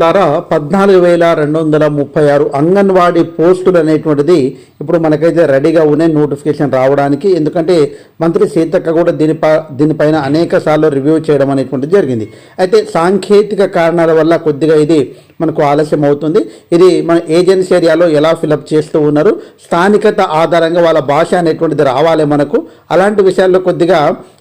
ద్వారా పద్నాలుగు వేల రెండు వందల ముప్పై ఆరు అంగన్వాడీ పోస్టులు అనేటువంటిది ఇప్పుడు మనకైతే రెడీగా ఉన్నాయి నోటిఫికేషన్ రావడానికి. ఎందుకంటే మంత్రి సీతక్క కూడా దీనిపై దీనిపైన అనేక సార్లు రివ్యూ చేయడం అనేటువంటిది జరిగింది. అయితే సాంకేతిక కారణాల వల్ల కొద్దిగా ఇది మనకు ఆలస్యం అవుతుంది ఇది మన ఏజెన్సీ ఏరియాలో ఎలా ఫిలప్ చేస్తూ ఉన్నారు. స్థానికత ఆధారంగా వాళ్ళ భాష అనేటువంటిది రావాలి మనకు. అలాంటి విషయాల్లో కొద్దిగా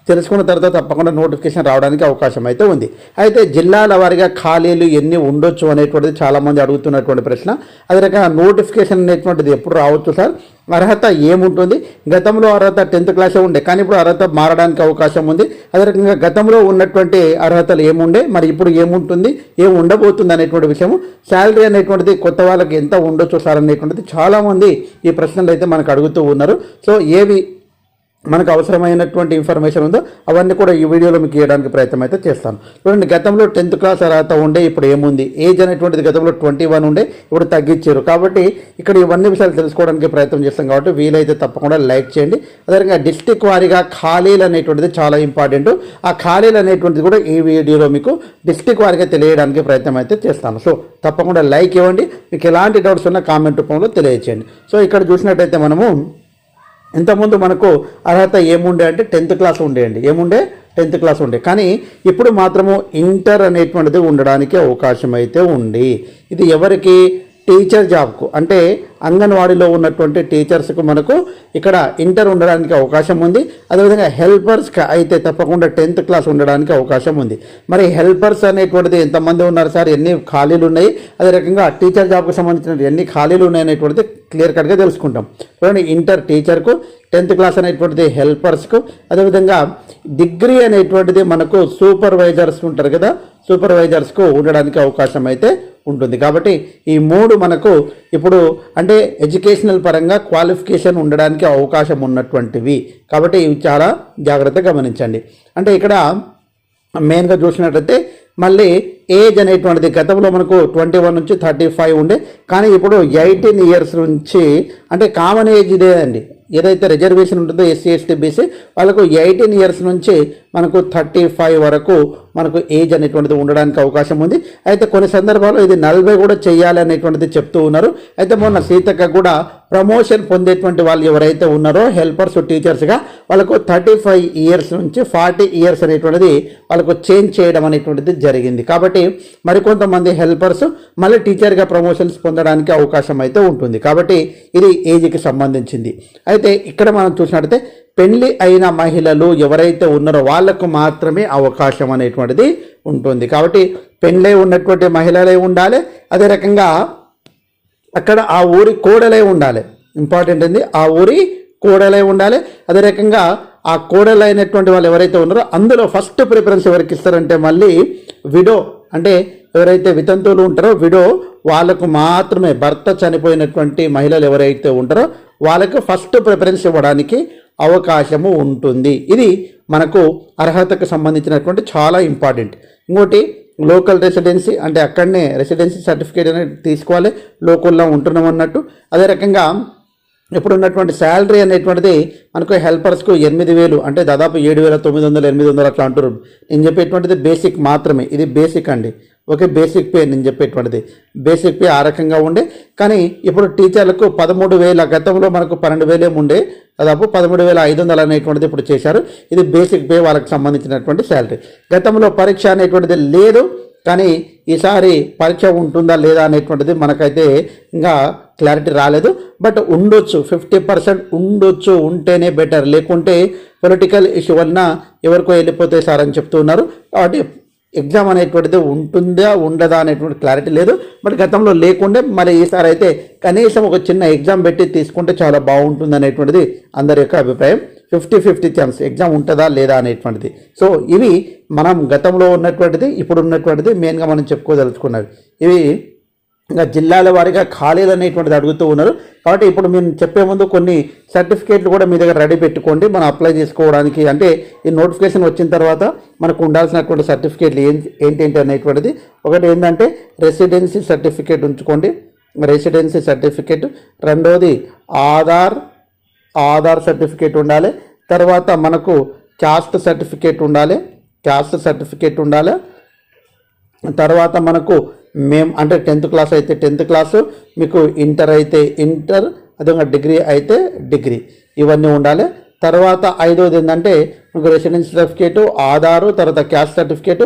తెలుసుకున్న తర్వాత తప్పకుండా నోటిఫికేషన్ రావడానికి అవకాశం అయితే ఉంది. అయితే జిల్లాల వారిగా ఖాళీలు ఎన్ని ఉండొచ్చు అనేటువంటిది చాలామంది అడుగుతున్నటువంటి ప్రశ్న. అదే రకంగా నోటిఫికేషన్ అనేటువంటిది ఎప్పుడు రావచ్చు సార్? అర్హత ఏముంటుంది? గతంలో అర్హత టెన్త్ క్లాసే ఉండే కానీ ఇప్పుడు అర్హత మారడానికి అవకాశం ఉంది. అదే రకంగా గతంలో ఉన్నటువంటి అర్హతలు ఏముండే మరి ఇప్పుడు ఏముంటుంది ఏం ఉండబోతుంది అనేటువంటి విషయము శాలరీ అనేటువంటిది కొత్త వాళ్ళకి ఎంత ఉండొచ్చు సార్ అనేటువంటిది చాలామంది ఈ ప్రశ్నలు అయితే మనకు అడుగుతూ ఉన్నారు. సో ఏవి మనకు అవసరమైనటువంటి ఇన్ఫర్మేషన్ ఉందో అవన్నీ కూడా ఈ వీడియోలో మీకు ఇవ్వడానికి ప్రయత్నం అయితే చేస్తాను. చూడండి గతంలో టెన్త్ క్లాస్ అర్హత ఉండే ఇప్పుడు ఏముంది? ఏజ్ అనేటువంటిది గతంలో ట్వంటీ వన్ ఉండే ఇప్పుడు తగ్గించారు. కాబట్టి ఇక్కడ ఇవన్నీ విషయాలు తెలుసుకోవడానికి ప్రయత్నం చేస్తాం కాబట్టి వీలైతే తప్పకుండా లైక్ చేయండి. అదేవిధంగా డిస్టిక్ వారీగా ఖాళీలు అనేటువంటిది చాలా ఇంపార్టెంట్ ఆ ఖాళీలు అనేటువంటిది కూడా ఈ వీడియోలో మీకు డిస్టిక్ వారీగా తెలియడానికి ప్రయత్నం అయితే చేస్తాను. సో తప్పకుండా లైక్ ఇవ్వండి. మీకు ఎలాంటి డౌట్స్ ఉన్నా కామెంట్ రూపంలో తెలియచేయండి. సో ఇక్కడ చూసినట్టయితే మనము ఇంతకుముందు మనకు అర్హత ఏముండే అంటే టెన్త్ క్లాస్ ఉండేయండి. ఏముండే? టెన్త్ క్లాస్ ఉండే. కానీ ఇప్పుడు మాత్రము ఇంటర్ అనేటువంటిది ఉండడానికి అవకాశం అయితే ఉంది. ఇది ఎవరికి? టీచర్ జాబ్కు అంటే అంగన్వాడీలో ఉన్నటువంటి టీచర్స్కు మనకు ఇక్కడ ఇంటర్ ఉండడానికి అవకాశం ఉంది. అదేవిధంగా హెల్పర్స్కి అయితే తప్పకుండా టెన్త్ క్లాస్ ఉండడానికి అవకాశం ఉంది. మరి హెల్పర్స్ అనేటువంటిది ఎంతమంది ఉన్నారు సార్? ఎన్ని ఖాళీలు ఉన్నాయి? అదే రకంగా టీచర్ జాబ్కు సంబంధించిన ఎన్ని ఖాళీలు ఉన్నాయి అనేటువంటిది క్లియర్ కట్గా తెలుసుకుంటాం. చూడండి ఇంటర్ టీచర్కు టెన్త్ క్లాస్ అనేటువంటిది హెల్పర్స్కు అదేవిధంగా డిగ్రీ అనేటువంటిది మనకు సూపర్వైజర్స్ ఉంటారు కదా? సూపర్వైజర్స్కు ఉండడానికి అవకాశం అయితే ఉంటుంది. కాబట్టి ఈ మూడు మనకు ఇప్పుడు అంటే ఎడ్యుకేషనల్ పరంగా క్వాలిఫికేషన్ ఉండడానికి అవకాశం ఉన్నటువంటివి. కాబట్టి ఇవి చాలా జాగ్రత్తగా గమనించండి. అంటే ఇక్కడ మెయిన్గా చూసినట్టయితే మళ్ళీ ఏజ్ అనేటువంటిది గతంలో మనకు ట్వంటీ వన్ నుంచి థర్టీ ఫైవ్ ఉండే. కానీ ఇప్పుడు ఎయిటీన్ ఇయర్స్ నుంచి అంటే కామన్ ఏజ్ ఇదే అండి. ఏదైతే రిజర్వేషన్ ఉంటుందో ఎస్సీ ఎస్టీ బీసీ వాళ్ళకు ఎయిటీన్ ఇయర్స్ నుంచి మనకు థర్టీ ఫైవ్ వరకు మనకు ఏజ్ అనేటువంటిది ఉండడానికి అవకాశం ఉంది. అయితే కొన్ని సందర్భాల్లో ఇది నలభై కూడా చేయాలి అనేటువంటిది చెప్తూ ఉన్నారు. అయితే మొన్న సీతక్క కూడా ప్రమోషన్ పొందేటువంటి వాళ్ళు ఎవరైతే ఉన్నారో హెల్పర్స్ టీచర్స్గా వాళ్ళకు థర్టీ ఫైవ్ ఇయర్స్ నుంచి ఫార్టీ ఇయర్స్ అనేటువంటిది వాళ్ళకు చేంజ్ చేయడం అనేటువంటిది జరిగింది. కాబట్టి మరికొంతమంది హెల్పర్స్ మళ్ళీ టీచర్గా ప్రమోషన్స్ పొందడానికి అవకాశం అయితే ఉంటుంది. కాబట్టి ఇది ఏజ్కి సంబంధించింది. అయితే ఇక్కడ మనం చూసినట్టయితే పెళ్ళి అయిన మహిళలు ఎవరైతే ఉన్నారో వాళ్ళకు మాత్రమే అవకాశం అనేటువంటిది ఉంటుంది. కాబట్టి పెళ్ళై ఉన్నటువంటి మహిళలే ఉండాలి. అదే రకంగా అక్కడ ఆ ఊరి కోడలే ఉండాలి. ఇంపార్టెంట్ ఏంది? ఆ ఊరి కోడలే ఉండాలి. అదే రకంగా ఆ కోడలైనటువంటి వాళ్ళు ఎవరైతే ఉన్నారో అందులో ఫస్ట్ ప్రిఫరెన్స్ ఎవరికి ఇస్తారంటే మళ్ళీ విడో అంటే ఎవరైతే వితంతువులు ఉంటారో విడో వాళ్ళకు మాత్రమే భర్త చనిపోయినటువంటి మహిళలు ఎవరైతే ఉంటారో వాళ్ళకు ఫస్ట్ ప్రిఫరెన్స్ ఇవ్వడానికి అవకాశము ఉంటుంది. ఇది మనకు అర్హతకు సంబంధించినటువంటి చాలా ఇంపార్టెంట్ ఇంకోటి లోకల్ రెసిడెన్సీ అంటే అక్కడనే రెసిడెన్సీ సర్టిఫికేట్ అనేది తీసుకోవాలి. లోకల్లో ఉంటున్నాం అన్నట్టు అదే రకంగా ఇప్పుడు ఉన్నటువంటి శాలరీ అనేటువంటిది మనకు హెల్పర్స్కు ఎనిమిది వేలు అంటే దాదాపు ఏడు వేల తొమ్మిది వందలు ఎనిమిది వందలు అట్లా అంటారు నేను చెప్పేటువంటిది బేసిక్ మాత్రమే. ఇది బేసిక్ అండి. ఓకే బేసిక్ పే నేను చెప్పేటువంటిది. బేసిక్ పే ఆ రకంగా ఉండే. కానీ ఇప్పుడు టీచర్లకు పదమూడు వేల గతంలో మనకు పన్నెండు వేలే ఉండే. దాదాపు పదమూడు వేల ఐదు వందలు అనేటువంటిది ఇప్పుడు చేశారు. ఇది బేసిక్ పే వాళ్ళకి సంబంధించినటువంటి శాలరీ గతంలో పరీక్ష అనేటువంటిది లేదు. కానీ ఈసారి పరీక్ష ఉంటుందా లేదా అనేటువంటిది మనకైతే ఇంకా క్లారిటీ రాలేదు. బట్ ఉండొచ్చు ఫిఫ్టీ పర్సెంట్ ఉండొచ్చు ఉంటేనే బెటర్ లేకుంటే పొలిటికల్ ఇష్యూ వలన ఎవరికో వెళ్ళిపోతే సార్ అని చెప్తూ ఉన్నారు. కాబట్టి ఎగ్జామ్ అనేటువంటిది ఉంటుందా ఉండదా అనేటువంటి క్లారిటీ లేదు. బట్ గతంలో లేకుండే మరి ఈసారి అయితే కనీసం ఒక చిన్న ఎగ్జామ్ పెట్టి తీసుకుంటే చాలా బాగుంటుంది అనేటువంటిది అందరి యొక్క అభిప్రాయం. ఫిఫ్టీ ఫిఫ్టీ ఛాన్స్ ఎగ్జామ్ ఉంటుందా లేదా అనేటువంటిది. సో ఇవి మనం గతంలో ఉన్నటువంటిది ఇప్పుడు ఉన్నటువంటిది మెయిన్గా మనం చెప్పుకోదలుచుకున్నవి. ఇవి ఇంకా జిల్లాల వారీగా ఖాళీలు అనేటువంటిది అడుగుతూ ఉన్నారు. కాబట్టి ఇప్పుడు మేము చెప్పే ముందు కొన్ని సర్టిఫికేట్లు కూడా మీ దగ్గర రెడీ పెట్టుకోండి. మనం అప్లై చేసుకోవడానికి అంటే ఈ నోటిఫికేషన్ వచ్చిన తర్వాత మనకు ఉండాల్సినటువంటి సర్టిఫికేట్లు ఏం ఏంటేంటి అనేటువంటిది. ఒకటి ఏంటంటే రెసిడెన్సీ సర్టిఫికేట్ ఉంచుకోండి. Residency certificate. రెండోది ఆధార్ ఆధార్ సర్టిఫికేట్ ఉండాలి. తర్వాత మనకు క్యాస్ట్ సర్టిఫికేట్ ఉండాలి. క్యాస్ట్ సర్టిఫికేట్ ఉండాలి. తర్వాత మనకు మేము అంటే టెన్త్ క్లాస్ అయితే టెన్త్ క్లాసు మీకు ఇంటర్ అయితే ఇంటర్ అదేవిధంగా డిగ్రీ అయితే డిగ్రీ ఇవన్నీ ఉండాలి. తర్వాత ఐదోది ఏంటంటే మీకు రెసిడెన్స్ సర్టిఫికేటు ఆధారు తర్వాత క్యాస్ట్ సర్టిఫికేట్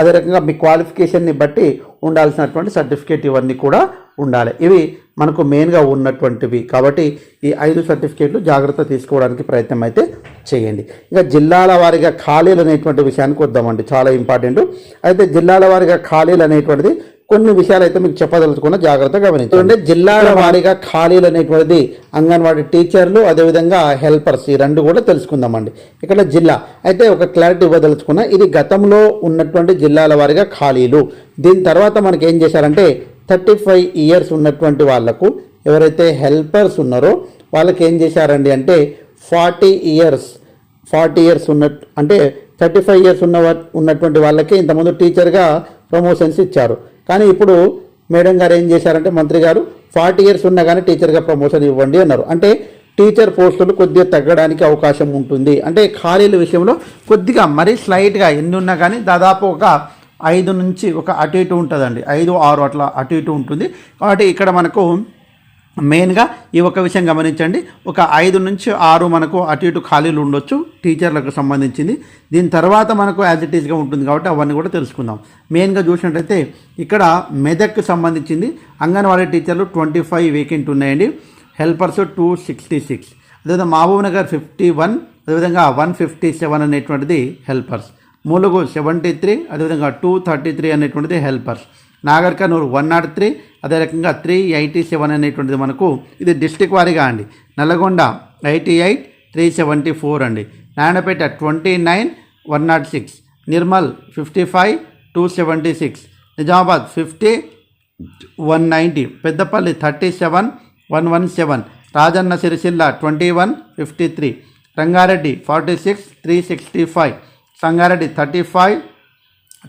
అదే రకంగా మీ క్వాలిఫికేషన్ని బట్టి ఉండాల్సినటువంటి సర్టిఫికేట్ ఇవన్నీ కూడా ఉండాలి. ఇవి మనకు మెయిన్గా ఉన్నటువంటివి. కాబట్టి ఈ ఐదు సర్టిఫికేట్లు జాగ్రత్త తీసుకోవడానికి ప్రయత్నం అయితే చేయండి. ఇంకా జిల్లాల వారిగా ఖాళీలు అనేటువంటి విషయానికి వద్దామండి. చాలా ఇంపార్టెంట్. అయితే జిల్లాల వారిగా ఖాళీలు అనేటువంటిది కొన్ని విషయాలు అయితే మీకు చెప్పదలుచుకున్న జాగ్రత్త గమనించండి. జిల్లాల వారీగా ఖాళీలు అనేటువంటిది అంగన్వాడీ టీచర్లు అదేవిధంగా హెల్పర్స్ ఈ రెండు కూడా తెలుసుకుందామండి. ఇక్కడ జిల్లా. అయితే ఒక క్లారిటీ ఇవ్వదలుచుకున్న ఇది గతంలో ఉన్నటువంటి జిల్లాల వారీగా ఖాళీలు. దీని తర్వాత మనకి ఏం చేశారంటే థర్టీ ఫైవ్ ఇయర్స్ ఉన్నటువంటి వాళ్ళకు ఎవరైతే హెల్పర్స్ ఉన్నారో వాళ్ళకి ఏం చేశారండి అంటే ఫార్టీ ఇయర్స్ ఫార్టీ ఇయర్స్ ఉన్నట్టు అంటే థర్టీ ఫైవ్ ఇయర్స్ ఉన్న ఉన్నటువంటి వాళ్ళకి ఇంతకుముందు టీచర్గా ప్రమోషన్స్ ఇచ్చారు. కానీ ఇప్పుడు మేడం గారు ఏం చేశారంటే మంత్రి గారు ఫార్టీ ఇయర్స్ ఉన్నా కానీ టీచర్గా ప్రమోషన్ ఇవ్వండి అన్నారు. అంటే టీచర్ పోస్టులు కొద్దిగా తగ్గడానికి అవకాశం ఉంటుంది. అంటే ఖాళీల విషయంలో కొద్దిగా మరీ స్లైట్గా ఎన్ని ఉన్నా కానీ దాదాపు ఒక ఐదు నుంచి ఒక అటు ఇటు ఉంటుందండి. ఐదు ఆరు అట్లా అటు ఇటు ఉంటుంది. కాబట్టి ఇక్కడ మనకు మెయిన్గా ఈ ఒక విషయం గమనించండి. ఒక ఐదు నుంచి ఆరు మనకు అటు ఇటు ఖాళీలు ఉండొచ్చు టీచర్లకు సంబంధించింది. దీని తర్వాత మనకు యాజ్ ఇట్ ఈస్గా ఉంటుంది కాబట్టి అవన్నీ కూడా తెలుసుకుందాం. మెయిన్గా చూసినట్టయితే ఇక్కడ మెదక్కి సంబంధించింది. అంగన్వాడీ టీచర్లు ట్వంటీ ఫైవ్ వేకెంట్ ఉన్నాయండి. హెల్పర్స్ టూ సిక్స్టీ సిక్స్ అదేవిధంగా మహబూబ్ నగర్ ఫిఫ్టీ వన్ అదేవిధంగా వన్ ఫిఫ్టీ సెవెన్ అనేటువంటిది హెల్పర్స్ ములుగు సెవెంటీ త్రీ అదేవిధంగా టూ థర్టీ త్రీ అనేటువంటిది helpers. Nagarkurnool one naught three అదే రకంగా త్రీ ఎయిటీ సెవెన్ అనేటువంటిది మనకు ఇది డిస్టిక్ వారీగా అండి. Nalgonda eighty eight three seventy four అండి. Narayanpet twenty nine one naught six Nirmal fifty five two seventy six Nizamabad fifty one ninety Peddapalli thirty seven one one seven Rajanna Sircilla twenty one fifty three Rangareddy forty six three sixty five Sangareddy thirty five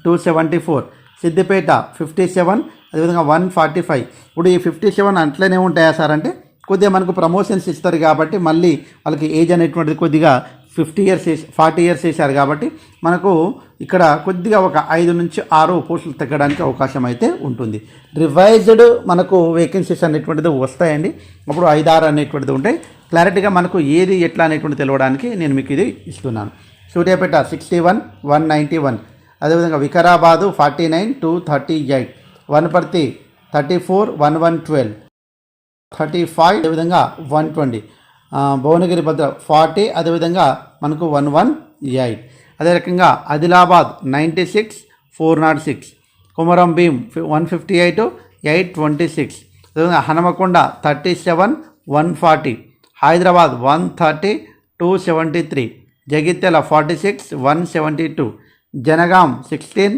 two seventy four. Siddipet fifty seven అదేవిధంగా one forty five. ఇప్పుడు ఈ fifty seven అట్లనే ఉంటాయా sir అంటే కొద్దిగా మనకు promotions ఇస్తారు కాబట్టి మళ్ళీ వాళ్ళకి ఏజ్ అనేటువంటిది కొద్దిగా ఫిఫ్టీ ఇయర్స్ వేసి ఫార్టీ ఇయర్స్ వేశారు కాబట్టి మనకు ఇక్కడ కొద్దిగా ఒక ఐదు నుంచి ఆరు పోస్టులు తగ్గడానికి అవకాశం అయితే ఉంటుంది. రివైజ్డ్ మనకు వేకెన్సీస్ అనేటువంటిది వస్తాయండి. అప్పుడు ఐదు ఆరు అనేటువంటిది ఉంటాయి. క్లారిటీగా మనకు ఏది ఎట్లా అనేటువంటి తెలవడానికి నేను మీకు ఇది ఇస్తున్నాను. Suryapet sixty one one ninety one. అదేవిధంగా Vikarabad forty nine two thirty eight. Wanaparthy thirty four one one twelve. Thirty five అదేవిధంగా one twenty. Bhuvanagiri Bhadra forty అదేవిధంగా మనకు వన్ వన్ ఎయిట్. అదే రకంగా Adilabad ninety six four naught six. Kumaram Bheem one fifty eight eight twenty six. అదేవిధంగా Hanumakonda thirty seven one forty. Hyderabad one thirty two seventy three. Jagtial forty six one seventy two Jangaon sixteen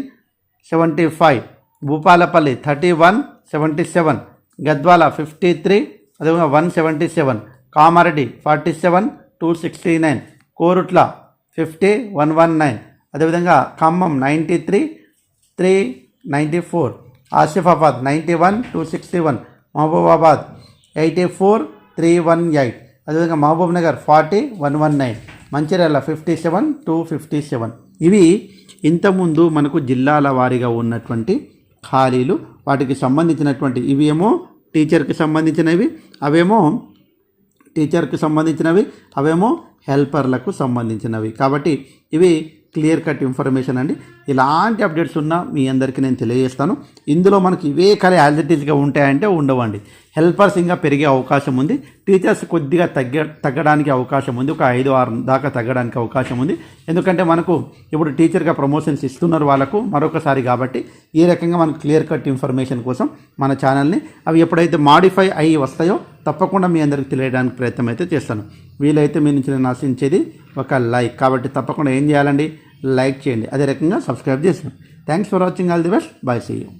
seventy five Bhupalpally thirty one seventy seven Gadwal fifty three అదేవిధంగా one seventy seven Kamareddy forty seven two sixty nine Korutla fifty one one nine అదేవిధంగా Khammam ninety three three ninety four Asifabad ninety one two sixty one Mahabubabad eighty four three one eight అదేవిధంగా Mahabub Nagar forty one one nine. Mancherial fifty seven two fifty seven ఇవి ఇంతకుముందు మనకు జిల్లాల వారీగా ఉన్నటువంటి ఖాళీలు వాటికి సంబంధించినటువంటి ఇవి ఏమో టీచర్కి సంబంధించినవి అవేమో టీచర్కి సంబంధించినవి అవేమో హెల్పర్లకు సంబంధించినవి. కాబట్టి ఇవి క్లియర్ కట్ ఇన్ఫర్మేషన్ అండి. ఇలాంటి అప్డేట్స్ ఉన్నా మీ అందరికీ నేను తెలియజేస్తాను. ఇందులో మనకి ఇవే కళ యాజిటీస్గా ఉంటాయంటే ఉండవండి. హెల్పర్స్ ఇంకా పెరిగే అవకాశం ఉంది. టీచర్స్ కొద్దిగా తగ్గ తగ్గడానికి అవకాశం ఉంది. ఒక ఐదు ఆరు దాకా తగ్గడానికి అవకాశం ఉంది. ఎందుకంటే మనకు ఇప్పుడు టీచర్గా ప్రమోషన్స్ ఇస్తున్నారు వాళ్ళకు మరొకసారి కాబట్టి ఈ రకంగా మనకు క్లియర్ కట్ ఇన్ఫర్మేషన్ కోసం మన ఛానల్ని అవి ఎప్పుడైతే మాడిఫై అయ్యి వస్తాయో తప్పకుండా మీ అందరికి తెలియడానికి ప్రయత్నం అయితే చేస్తాను. వీలైతే మీ నుంచి నేను ఆశించేది ఒక లైక్ కాబట్టి తప్పకుండా ఏం చేయాలండి? లైక్ చేయండి. అదే రకంగా సబ్స్క్రైబ్ చేసాను thanks for watching all the best bye see you